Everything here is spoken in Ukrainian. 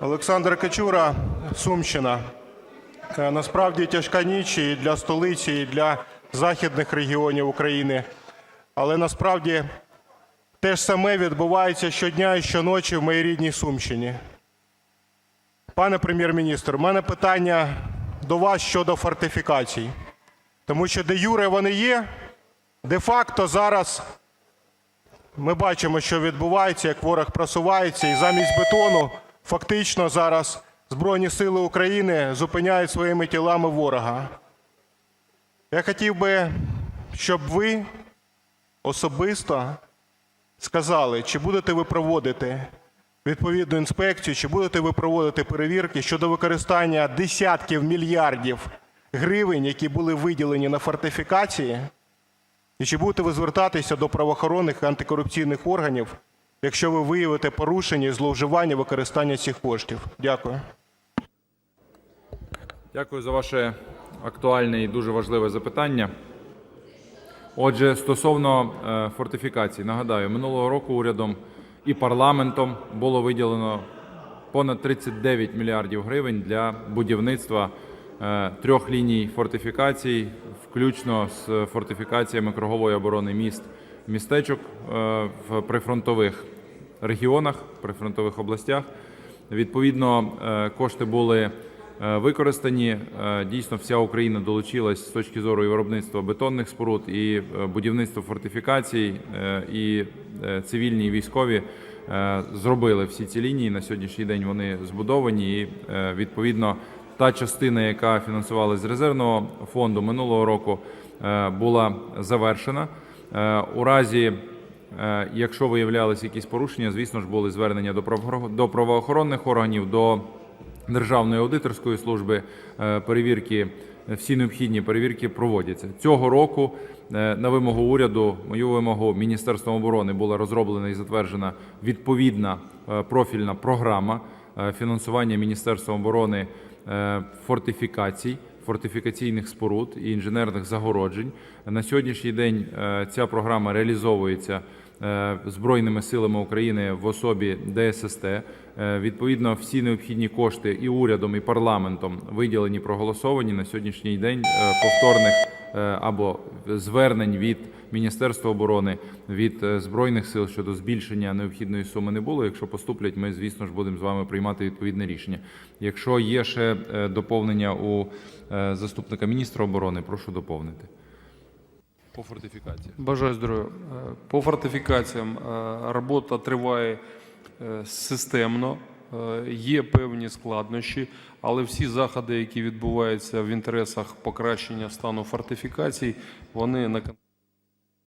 Олександр Качура, Сумщина. Е, Насправді тяжка ніч і для столиці, і для західних регіонів України. Але насправді те ж саме відбувається щодня і щоночі в моїй рідній Сумщині. Пане прем'єр-міністр, у мене питання до вас щодо фортифікацій. Тому що де юре вони є, де-факто зараз ми бачимо, що відбувається, як ворог просувається, і замість бетону фактично зараз Збройні Сили України зупиняють своїми тілами ворога. Я хотів би, щоб ви особисто сказали, чи будете ви проводити відповідну інспекцію, чи будете ви проводити перевірки щодо використання десятків мільярдів гривень, які були виділені на фортифікації, і чи будете ви звертатися до правоохоронних і антикорупційних органів, якщо ви виявите порушення і зловживання використання цих коштів? Дякую. Дякую за ваше актуальне і дуже важливе запитання. Отже, стосовно е, фортифікацій, нагадаю, минулого року урядом і парламентом було виділено понад 39 мільярдів гривень для будівництва трьох ліній фортифікацій, включно з фортифікаціями кругової оборони міст, містечок е, в прифронтових регіонах, прифронтових областях. Відповідно, е, кошти були е, використані. Е, Дійсно, вся Україна долучилась з точки зору і виробництва бетонних споруд, і е, будівництва фортифікацій, е, і е, цивільні і військові е, зробили всі ці лінії. На сьогоднішній день вони збудовані. І е, відповідно та частина, яка фінансувалась з резервного фонду минулого року, е, була завершена. Е, У разі Е, Якщо виявлялися якісь порушення, звісно ж, були звернення до правоохорон- правоохоронних органів, до Державної аудиторської служби. Перевірки, всі необхідні перевірки проводяться. Цього року на вимогу уряду, мою вимогу Міністерством оборони була розроблена і затверджена відповідна профільна програма фінансування Міністерством оборони е, фортифікацій фортифікаційних споруд і інженерних загороджень. На сьогоднішній день е, ця програма реалізовується е, Збройними силами України в особі ДССТ. Е, Відповідно, всі необхідні кошти і урядом, і парламентом виділені, проголосовані. На сьогоднішній день е, повторних е, або звернень від Міністерства оборони, від е, Збройних сил щодо збільшення необхідної суми не було. Якщо поступлять, ми, звісно ж, будемо з вами приймати відповідне рішення. Якщо є ще е, доповнення у е, заступника міністра оборони, прошу доповнити. По фортифікації. Бажаю здоров'я. Е, По фортифікаціям е, робота триває е, системно. Е, Є певні складнощі, але всі заходи, які відбуваються в інтересах покращення стану фортифікацій, вони на